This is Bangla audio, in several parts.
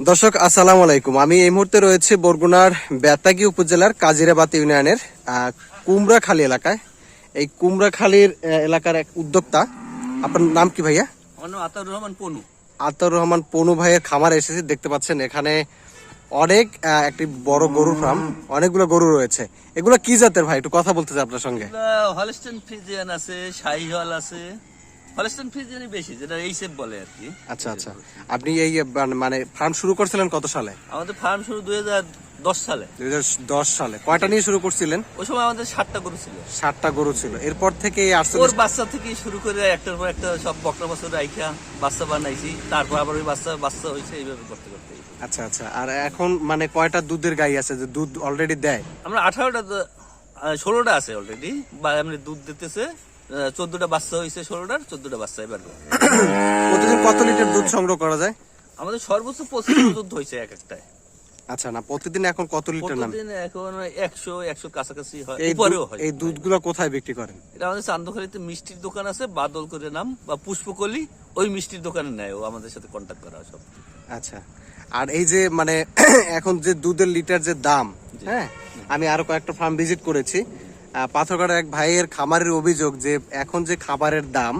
দর্শক আসসালামু আলাইকুম। আমি এই মুহূর্তে রয়েছে বরগুনার বেতাগী উপজেলার কাজিরাবাদ ইউনিয়নের কুমড়াখালী এলাকায়। এই কুমড়াখালীর এলাকার এক উদ্যোক্তা। আপনার নাম কি ভাইয়া? আমার রহমান পনু। আতর রহমান পনু ভাইয়ের খামারে এসেছি দেখতে পাচ্ছেন এখানে অনেক একটি বড় গরুর ফার্ম অনেকগুলো গরু রয়েছে। এগুলো কি জাতের ভাই? একটু কথা বলতে চাই আপনার সঙ্গে। হলস্টেন ফ্রিজিয়ান আছে শাহিওয়াল আছে। ফ্রিজিয়ানই বেশি যেটা এই সেপ বলে আর কি। আচ্ছা আচ্ছা। আপনি এই মানে- মানে ফার্ম শুরু করছিলেন কত সালে? আমাদের ফার্ম শুরু দুই দশ সালে। সালে। কয়টা নিয়ে শুরু করছিলেন? ওই সময় আমাদের সাতটা গরু ছিল। ষাটটা গরু ছিল। এরপর থেকে ওর বাচ্চা থেকে শুরু করে একটার পর একটা সব বকরা বছর রাইখা বাচ্চা বানাইছি। তারপর আবার ওই বাচ্চা বাচ্চা হয়েছে এইভাবে করতে করতে। আচ্ছা আচ্ছা। আর এখন মানে কয়টা দুধের গাই আছে যে দুধ অলরেডি দেয়? আমরা আঠারোটা ষোলোটা আছে অলরেডি বা এমনি দুধ দিতেছে। চোদ্দটা বাচ্চা হয়েছে ষোলোটার চোদ্দটা বাচ্চা এবার প্রতিদিন কত লিটার দুধ সংগ্রহ করা যায়? আমাদের সর্বোচ্চ পঁচিশ দুধ হয়েছে এক একটায়। আচ্ছা না প্রতিদিন এখন কত লিটার নাম? প্রতিদিন এখন একশো একশো কাছাকাছি হয়। উপরেও হয়। এই দুধগুলো কোথায় বিক্রি করেন? এটা আমাদের চান্দখালিতে মিষ্টির দোকান আছে বাদল করে নাম বা পুষ্পকলি ওই মিষ্টির দোকানে নেয় ও আমাদের সাথে কন্ট্যাক্ট করা হয় সব। আচ্ছা আর এই যে মানে এখন যে দুধের লিটার যে দাম হ্যাঁ আমি আরও কয়েকটা ফার্ম ভিজিট করেছি। পাথরঘাটার এক ভাইয়ের খামারের অভিযোগ যে এখন যে খাবারের দাম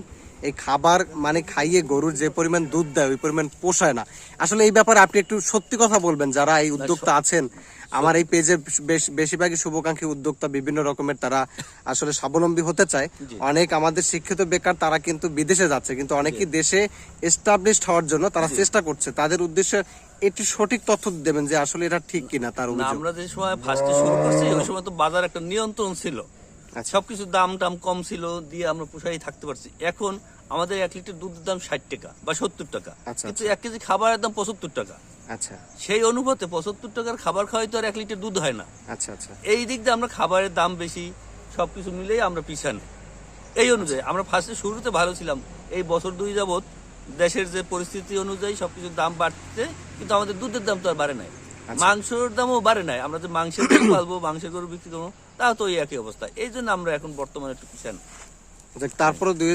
এই খাবার মানে খাইয়ে গরুর যে পরিমাণ দুধ দেয় ওই পরিমাণ পোষায় না। আসলে এই ব্যাপারে আপনি একটু সত্যি কথা বলবেন যারা এই উদ্যোক্তা আছেন আমার এই পেজে বেশ বেশিরভাগই শুভাকাঙ্ক্ষী উদ্যোক্তা বিভিন্ন রকমের তারা আসলে স্বাবলম্বী হতে চায়। অনেক আমাদের শিক্ষিত বেকার তারা কিন্তু বিদেশে যাচ্ছে কিন্তু অনেকেই দেশে এস্টাবলিশড হওয়ার জন্য তারা চেষ্টা করছে। তাদের উদ্দেশ্যে একটি সঠিক তথ্য দেবেন যে আসলে এটা ঠিক কিনা তার আমরা যে সময় ফার্স্টে শুরু করছি ওই সময় তো বাজার একটা নিয়ন্ত্রণ ছিল। আচ্ছা। সবকিছু দাম টাম কম ছিল দিয়ে আমরা পোষাই থাকতে পারছি। এখন আমাদের এক লিটার দুধের দাম ষাট টাকা বা সত্তর টাকা। আচ্ছা, কিন্তু এক কেজি খাবারের দাম পঁচাত্তর টাকা। আচ্ছা। সেই অনুপাতে পঁচাত্তর টাকার খাবার খাওয়াই তো আর এক লিটার দুধ হয় না। আচ্ছা আচ্ছা। এই দিক দিয়ে আমরা খাবারের দাম বেশি সবকিছু মিলেই আমরা পিছানে। এই অনুযায়ী আমরা ফার্স্টে শুরুতে ভালো ছিলাম। এই বছর দুই যাবত দেশের যে পরিস্থিতি অনুযায়ী সবকিছুর দাম বাড়ছে কিন্তু আমাদের দুধের দাম তো আর বাড়ে নাই। মাংসের দামও বাড়ে নাই। আমরা যে মাংসের গরু পালবো মাংসের গরু বিক্রি করব তাও তো এই একই অবস্থা। এই জন্য আমরা এখন বর্তমানে একটু পিছান আচ্ছা, তারপরে দুই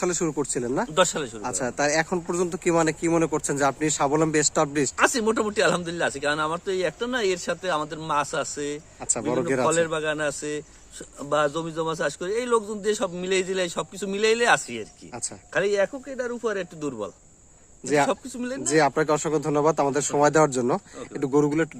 সালে শুরু করছিলেন না? দশ সালে শুরু আচ্ছা তার এখন পর্যন্ত কি মানে কি মনে করছেন যে আপনি স্বাবলম্বী এস্টাবলিশড আছি মোটামুটি আলহামদুলিল্লাহ আছি। কারণ আমার তো এই একটা না এর সাথে আমাদের মাছ আছে আচ্ছা, বড় ফলের বাগান আছে বা জমি জমা চাষ করে এই লোকজন দিয়ে সব মিলাই জিলাই সবকিছু মিলাইলে আসি আর কি। আচ্ছা। খালি একক এটার উপরে একটু দুর্বল। যে সবকিছু মিলে যে আপনাকে অসংখ্য ধন্যবাদ আমাদের সময় দেওয়ার জন্য। একটু গরুগুলো একটু